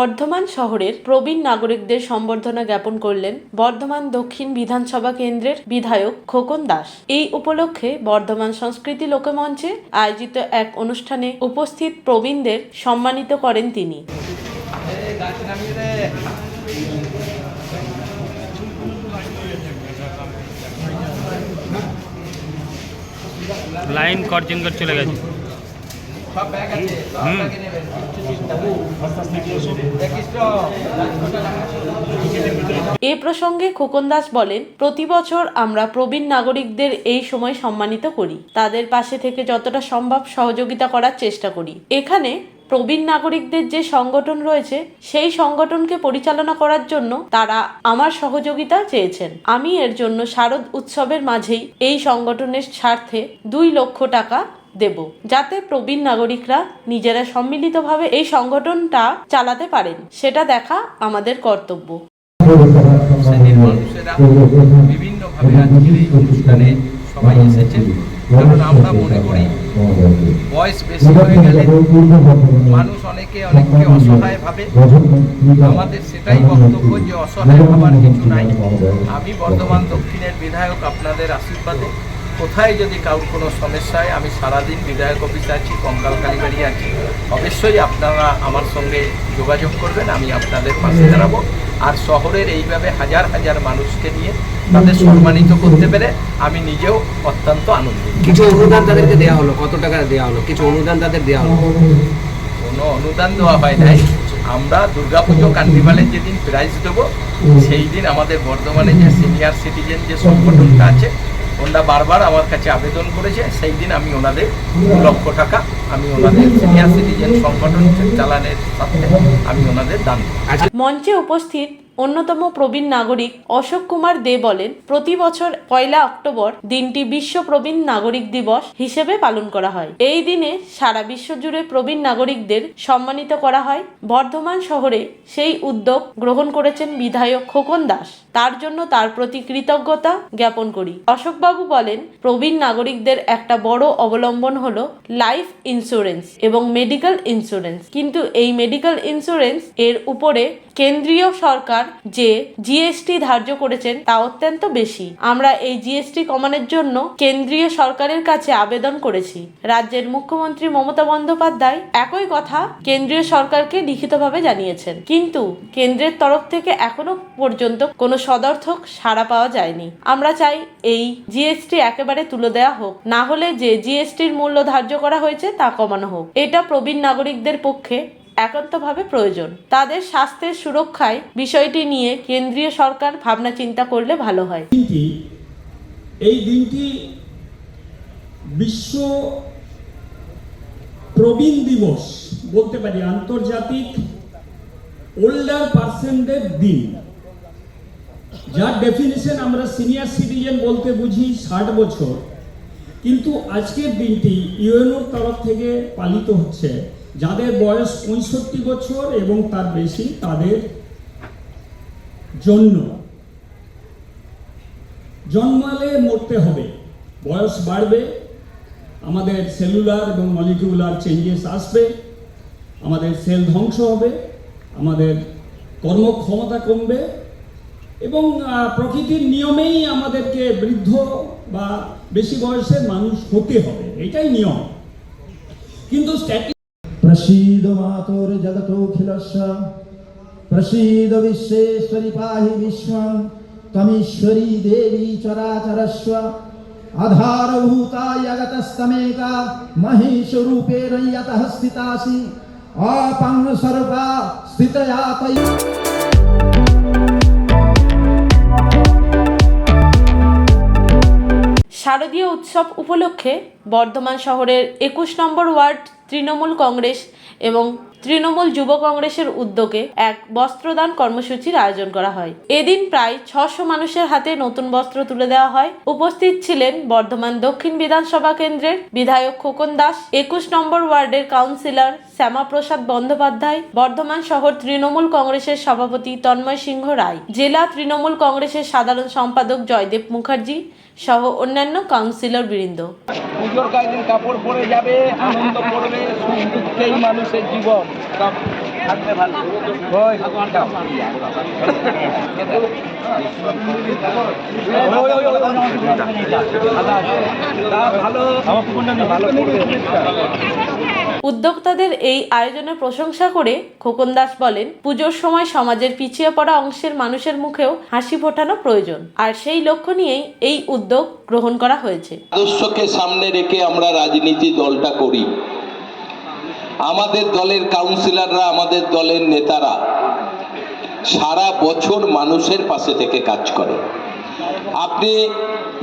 বর্ধমান শহরের প্রবীণ নাগরিকদের সম্বর্ধনা জ্ঞাপন করলেন বর্ধমান দক্ষিণ বিধানসভা কেন্দ্রের বিধায়ক খোকন দাস। এই উপলক্ষে বর্ধমান সংস্কৃতি লোকমঞ্চে আয়োজিত এক অনুষ্ঠানে উপস্থিত প্রবীণদের সম্মানিত করেন তিনি। লাইন করছেন করে চলে গেছে। সব ব্যাগ আছে সব ব্যাগে নেবেন। কিচ্ছু চিন্তা নেই দেখিস এ প্রসঙ্গে খোকন দাস বলেন প্রতি বছর আমরা প্রবীণ নাগরিকদের এই সময় সম্মানিত করি। তাদের পাশে থেকে যতটা সম্ভব সহযোগিতা করার চেষ্টা করি। এখানে প্রবীণ নাগরিকদের যে সংগঠন রয়েছে সেই সংগঠনকে পরিচালনা করার জন্য তারা আমার সহযোগিতা চেয়েছেন। আমি এর জন্য শারদ উৎসবের মাঝেই এই সংগঠনের স্বার্থে দুই লক্ষ টাকা দেব, যাতে প্রবীণ নাগরিকরা নিজেরা সম্মিলিতভাবে এই সংগঠনটা চালাতে পারেন। সেটা দেখা আমাদের কর্তব্য। সবাই কারণ আমরা মনে করি, বয়স হয়ে গেলে মানুষ অনেকে অনেককে অসহায় ভাবে। আমাদের সেটাই বক্তব্য যে অসহায় ভাবার কিছু নাই। আমি বর্ধমান দক্ষিণের বিধায়ক আপনাদের আশীর্বাদে কোথায় যদি কারোর কোনো সমস্যা হয় আমি সারাদিন বিধায়ক অফিসে আছি কঙ্কাল কালীবাড়ি আছি। অবশ্যই আপনারা আমার সঙ্গে যোগাযোগ করবেন আমি আপনাদের পাশে দাঁড়াবো। আর শহরের এইভাবে হাজার হাজার মানুষকে নিয়ে তাদের সম্মানিত করতে পেরে আমি নিজেও অত্যন্ত আনন্দিত। কিছু অনুদান তাদেরকে দেওয়া হলো কত টাকা দেওয়া হলো? কিছু অনুদান তাদের দেওয়া হলো? কোনো অনুদান দেওয়া হয় নাই। আমরা দুর্গাপুজো কার্নিভালের যেদিন প্রাইজ দেবো সেই দিন আমাদের বর্ধমানে যে সিনিয়র সিটিজেন যে সংগঠনটা আছে ওনারা বারবার আমার কাছে আবেদন করেছে সেই দিন আমি ওনাদের দু লক্ষ টাকা মঞ্চে উপস্থিত অন্যতম প্রবীণ নাগরিক অশোক কুমার দে বলেন, প্রতি বছর পয়লা অক্টোবর দিনটি বিশ্ব প্রবীণ নাগরিক দিবস হিসেবে পালন করা হয়। এই দিনে সারা বিশ্ব জুড়ে প্রবীণ নাগরিকদের সম্মানিত করা হয়। বর্ধমান শহরে সেই উদ্যোগ গ্রহণ করেছেন বিধায়ক খোকন দাস। তার জন্য তার প্রতি কৃতজ্ঞতা জ্ঞাপন করি। অশোকবাবু বলেন, প্রবীণ নাগরিকদের একটা বড় অবলম্বন হলো লাইফ ইন্স্যুরেন্স এবং মেডিকেল ইন্স্যুরেন্স কিন্তু এই মেডিকেল ইন্স্যুরেন্স এর উপরে কেন্দ্রীয় সরকার যে জিএসটি ধার্য করেছেন তা অত্যন্ত বেশি। আমরা এই জিএসটি কমানোর জন্য কেন্দ্রীয় সরকারের কাছে আবেদন করেছি। রাজ্যের মুখ্যমন্ত্রী মমতা বন্দ্যোপাধ্যায় একই কথা কেন্দ্রীয় সরকারকে লিখিতভাবে জানিয়েছেন। কিন্তু কেন্দ্রের তরফ থেকে এখনও পর্যন্ত কোনো সদর্থক সাড়া পাওয়া যায়নি। আমরা চাই এই জিএসটি একেবারে তুলে দেওয়া হোক। না হলে যে জিএসটির মূল্য ধার্য করা হয়েছে তা কমানো হোক। এটা প্রবীণ নাগরিকদের পক্ষে একান্তভাবে প্রয়োজন। তাদের স্বাস্থ্যের সুরক্ষায় বিষয়টি নিয়ে কেন্দ্রীয় সরকার ভাবনা চিন্তা করলে ভালো হয়। এই দিনটি বিশ্ব প্রবীণ দিবস বলতে পারি, আন্তর্জাতিক ওল্ডার পার্সনদের দিন। যার ডেফিনেশন আমরা সিনিয়র সিটিজেন বলতে বুঝি ষাট বছর। কিন্তু আজকের দিনটি ইউএনওর তরফ থেকে পালিত হচ্ছে। যাদের বয়স পঁয়ষট্টি বছর এবং তার বেশি তাদের জন্য জন্মালে মরতে হবে। বয়স বাড়বে, আমাদের সেলুলার এবং মলিকিউলার চেঞ্জেস আসবে, আমাদের সেল ধ্বংস হবে, আমাদের কর্মক্ষমতা কমবে এবং প্রকৃতির নিয়মেই আমাদেরকে বৃদ্ধ বা বেশি বয়সের মানুষ হতে হবে। এটাই নিয়ম। কিন্তু প্রসিদ মাতোর জগতো প্রসিদ প্রসীদ বিশ্বেশ্বরী পাহি বিশ্বং তমীশ্বরী দেবী চরাচরস্ব আধারভূতা জগতস্তমেকা মহিষরূপেণ ইয়তঃ স্থিতাসি অপঙ্গস্বরূপা স্থিতয়া তৈ শারদীয় উৎসব উপলক্ষে বর্ধমান শহরের একুশ নম্বর ওয়ার্ড তৃণমূল কংগ্রেস এবং তৃণমূল যুব কংগ্রেসের উদ্যোগে এক বস্ত্রদান কর্মসূচির আয়োজন করা হয়। এদিন প্রায় ছশো মানুষের হাতে নতুন বস্ত্র তুলে দেওয়া হয়। উপস্থিত ছিলেন বর্ধমান দক্ষিণ বিধানসভা কেন্দ্রের বিধায়ক খোকন দাস, একুশ নম্বর ওয়ার্ডের কাউন্সিলর শ্যামাপ্রসাদ বন্দ্যোপাধ্যায়, বর্ধমান শহর তৃণমূল কংগ্রেসের সভাপতি তন্ময় সিংহ রায়, জেলা তৃণমূল কংগ্রেসের সাধারণ সম্পাদক জয়দেব মুখার্জি সহ অন্যান্য কাউন্সিলর বৃন্দ পুজোর কয়েকদিন কাপড় পরে যাবে আনন্দ করবে সুখ দুঃখেই মানুষের জীবন। তা উদ্যোক্তাদের এই আয়োজনের প্রশংসা করে খোকন দাস বলেন, পুজোর সময় সমাজের পিছিয়ে পড়া অংশের মানুষের মুখেও হাসি ফোটানো প্রয়োজন। আর সেই লক্ষ্য নিয়েই এই উদ্যোগ গ্রহণ করা হয়েছে। আদর্শকে সামনে রেখে আমরা রাজনীতি দলটা করি। আমাদের দলের কাউন্সিলররা, আমাদের দলের নেতারা সারা বছর মানুষের পাশে থেকে কাজ করে। আপনি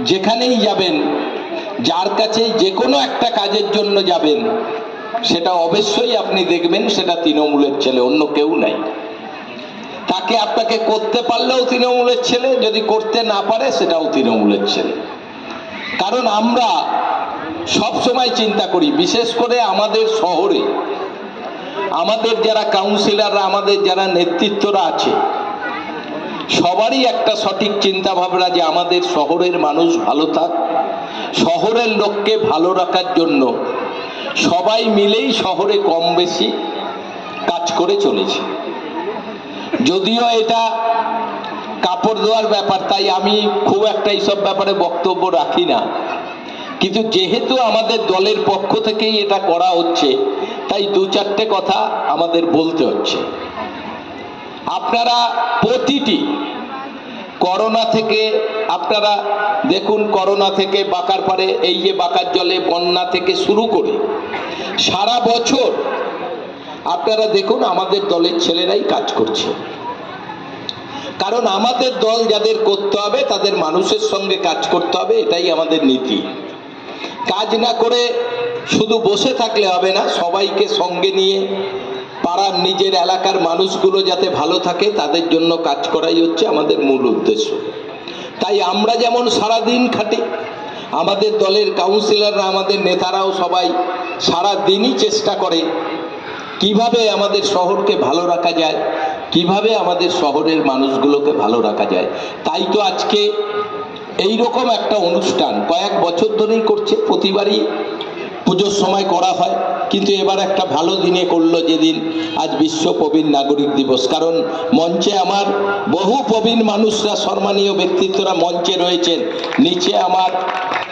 যেখানেই যাবেন, যার কাছে যে কোনো একটা কাজের জন্য যাবেন সেটা অবশ্যই আপনি দেখবেন, সেটা তৃণমূলের ছেলে, অন্য কেউ নাই। তাকে আপনাকে করতে পারলেও তৃণমূলের ছেলে, যদি করতে না পারে, সেটাও তৃণমূলের ছেলে। কারণ আমরা সব সময় চিন্তা করি, বিশেষ করে আমাদের শহরে, আমাদের যারা কাউন্সিলররা আমাদের যারা নেতৃত্বরা আছে, সবারই একটা সঠিক চিন্তা ভাবনা যে আমাদের শহরের মানুষ ভালো থাক, শহরের লোককে ভালো রাখার জন্য সবাই মিলেই শহরে কম বেশি কাজ করে চলেছে। যদিও এটা কাপড় দেওয়ার ব্যাপার, তাই আমি খুব একটা এইসব ব্যাপারে বক্তব্য রাখি না। কিন্তু যেহেতু আমাদের দলের পক্ষ থেকেই এটা করা হচ্ছে, তাই দু চারটে কথা আমাদের বলতে হচ্ছে। আপনারা প্রতিটি করোনা থেকে, আপনারা দেখুন করোনা থেকে বাঁকার পারে, এই যে বাঁকার জলে বন্যা থেকে শুরু করে, সারা বছর আপনারা দেখুন আমাদের দলের ছেলেরাই কাজ করছে। কারণ আমাদের দল যাদের করতে হবে, তাদের মানুষের সঙ্গে কাজ করতে হবে, এটাই আমাদের নীতি। কাজ না করে শুধু বসে থাকলে হবে না, সবাইকে সঙ্গে নিয়ে পাড়ার নিজের এলাকার মানুষগুলো যাতে ভালো থাকে, তাদের জন্য কাজ করাই হচ্ছে আমাদের মূল উদ্দেশ্য। তাই আমরা যেমন সারাদিন খাটি, আমাদের দলের কাউন্সিলররা আমাদের নেতারাও সবাই সারা দিনই চেষ্টা করে কীভাবে আমাদের শহরকে ভালো রাখা যায়, কীভাবে আমাদের শহরের মানুষগুলোকে ভালো রাখা যায়। তাই তো আজকে এই রকম একটা অনুষ্ঠান কয়েক বছর ধরেই করছে, প্রতিবারই পুজোর সময় করা হয়। কিন্তু এবার একটা ভালো দিনে করল যেদিন আজ বিশ্ব প্রবীণ নাগরিক দিবস। কারণ মঞ্চে আমার বহু প্রবীণ মানুষরা, সম্মানীয় ব্যক্তিত্বরা মঞ্চে রয়েছেন। নিচে আমার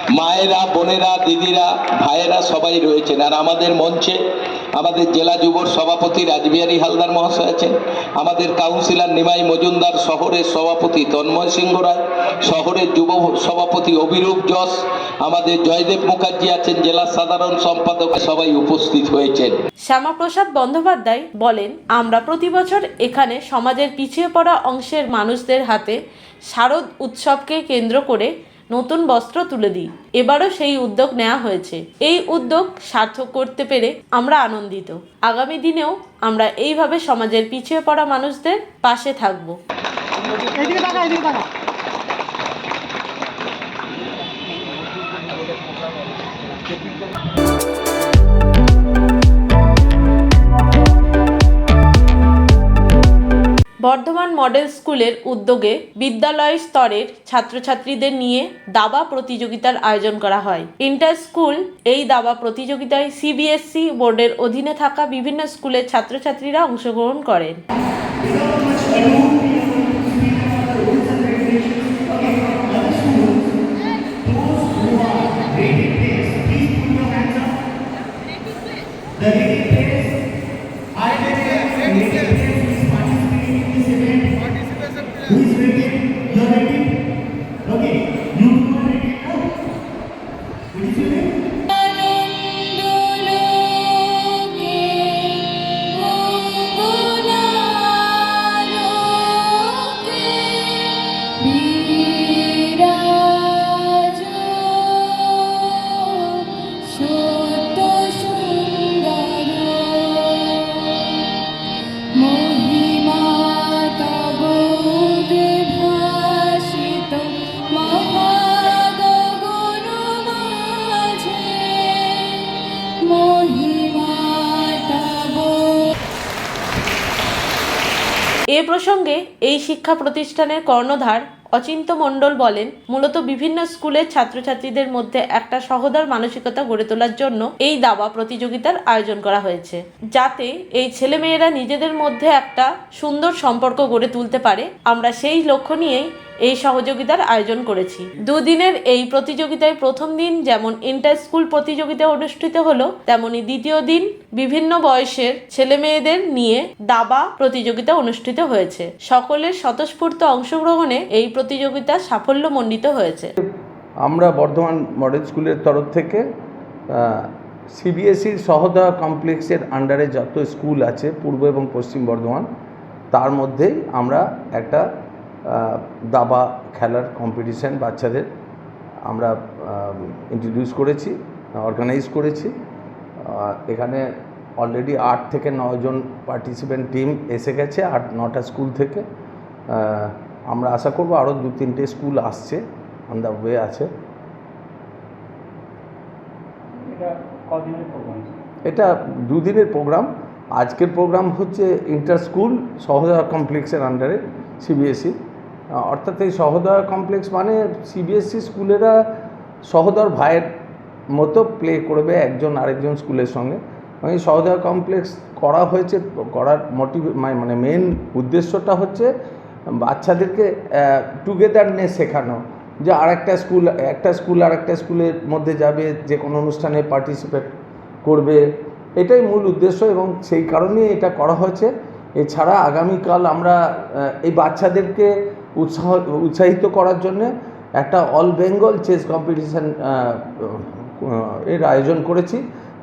মায়েরা, বোনেরা, দিদিরা, ভাইয়েরা সবাই রয়েছেন। আর আমাদের মঞ্চে আমাদের জেলা যুবর সভাপতি রাজবিহারী হালদার মহাশয় আছেন। আমাদের কাউন্সিলর নিমাই মজুমদার, শহরের সভাপতি তন্ময় সিংহ রায়, শহরের যুব সভাপতি অভিরূপ যশ আমাদের জয়দেব মুখার্জি আছেন জেলা সাধারণ সম্পাদক। সবাই উপস্থিত হয়েছেন। শ্যামাপ্রসাদ বন্দ্যোপাধ্যায় বলেন আমরা প্রতি বছর এখানে সমাজের পিছিয়ে পড়া অংশের মানুষদের হাতে শারদ উৎসবকে কেন্দ্র করে নতুন বস্ত্র তুলে দিই। এবারও সেই উদ্যোগ নেওয়া হয়েছে। এই উদ্যোগ সার্থক করতে পেরে আমরা আনন্দিত। আগামী দিনেও আমরা এইভাবে সমাজের পিছিয়ে পড়া মানুষদের পাশে থাকব। বর্ধমান মডেল স্কুলের উদ্যোগে বিদ্যালয় স্তরের ছাত্রছাত্রীদের নিয়ে দাবা প্রতিযোগিতার আয়োজন করা হয়। ইন্টার স্কুল এই দাবা প্রতিযোগিতায় সিবিএসসি বোর্ডের অধীনে থাকা বিভিন্ন স্কুলের ছাত্রছাত্রীরা অংশগ্রহণ করেন। প্রসঙ্গে এই শিক্ষা প্রতিষ্ঠানের কর্ণধার অচিন্ত মণ্ডল বলেন, মূলত বিভিন্ন স্কুলের ছাত্রছাত্রীদের মধ্যে একটা সহদার মানসিকতা গড়ে তোলার জন্য এই দাবা প্রতিযোগিতার আয়োজন করা হয়েছে, যাতে এই ছেলেমেয়েরা নিজেদের মধ্যে একটা সুন্দর সম্পর্ক গড়ে তুলতে পারে। আমরা সেই লক্ষ্য নিয়েই এই সহযোগিতার আয়োজন করেছি। দুদিনের এই প্রতিযোগিতায় প্রথম দিন যেমন ইন্টার স্কুল প্রতিযোগিতা অনুষ্ঠিত হলো, তেমনি দ্বিতীয় দিন বিভিন্ন বয়সের ছেলে মেয়েদের নিয়ে দাবা প্রতিযোগিতা অনুষ্ঠিত হয়েছে। সকলের স্বতঃস্ফূর্ত অংশগ্রহণে এই প্রতিযোগিতা সাফল্যমণ্ডিত হয়েছে। আমরা বর্ধমান মডেল স্কুলের তরফ থেকে সিবিএসইর সহদা কমপ্লেক্সের আন্ডারে যত স্কুল আছে, পূর্ব এবং পশ্চিম বর্ধমান, তার মধ্যেই আমরা একটা দাবা খেলার কম্পিটিশন বাচ্চাদের আমরা ইন্ট্রোডিউস করেছি অর্গানাইজ করেছি। এখানে অলরেডি আট থেকে নজন পার্টিসিপেন্ট টিম এসে গেছে আট নটা স্কুল থেকে। আমরা আশা করব আরও দু তিনটে স্কুল আসছে অন দ্য ওয়ে আছে। এটা দুদিনের প্রোগ্রাম আজকের প্রোগ্রাম হচ্ছে ইন্টার স্কুল সহদয়া কমপ্লেক্সের আন্ডারে সিবিএসসি অর্থাৎ এই সহদয়া কমপ্লেক্স মানে সিবিএসসি স্কুলেরা সহদর ভাইয়ের মতো প্লে করবে একজন আরেকজন স্কুলের সঙ্গে। এই সহদয়া কমপ্লেক্স করা হয়েছে, করার মোটিভ মানে মেন উদ্দেশ্যটা হচ্ছে বাচ্চাদেরকে টুগেদারনেস শেখানো। যে আরেকটা স্কুল, একটা স্কুল আর একটা স্কুলের মধ্যে যাবে, যে কোনো অনুষ্ঠানে পার্টিসিপেট করবে। এটাই মূল উদ্দেশ্য এবং সেই কারণেই এটা করা হয়েছে। এছাড়া আগামীকাল আমরা এই বাচ্চাদেরকে উৎসাহ, উৎসাহিত করার জন্য একটা অল বেঙ্গল চেস কম্পিটিশান এর আয়োজন করেছি,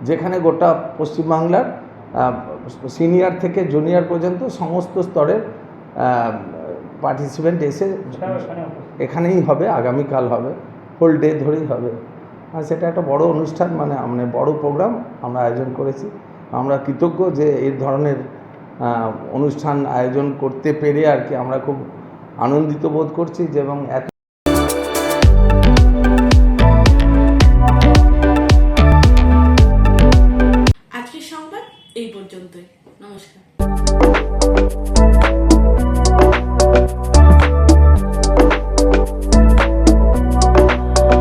যেখানে গোটা পশ্চিমবাংলার সিনিয়র থেকে জুনিয়র পর্যন্ত সমস্ত স্তরের পার্টিসিপেন্ট এসে এখানেই হবে, আগামীকাল হবে, হোল ডে ধরেই হবে। আর সেটা একটা বড় অনুষ্ঠান মানে মানে বড় প্রোগ্রাম আমরা আয়োজন করেছি। আমরা কৃতজ্ঞ যে এই ধরনের অনুষ্ঠান আয়োজন করতে পেরে আর কি আমরা খুব আনন্দিত বোধ করছি যে এবং এত আজকের সংবাদ এই পর্যন্তই। নমস্কার।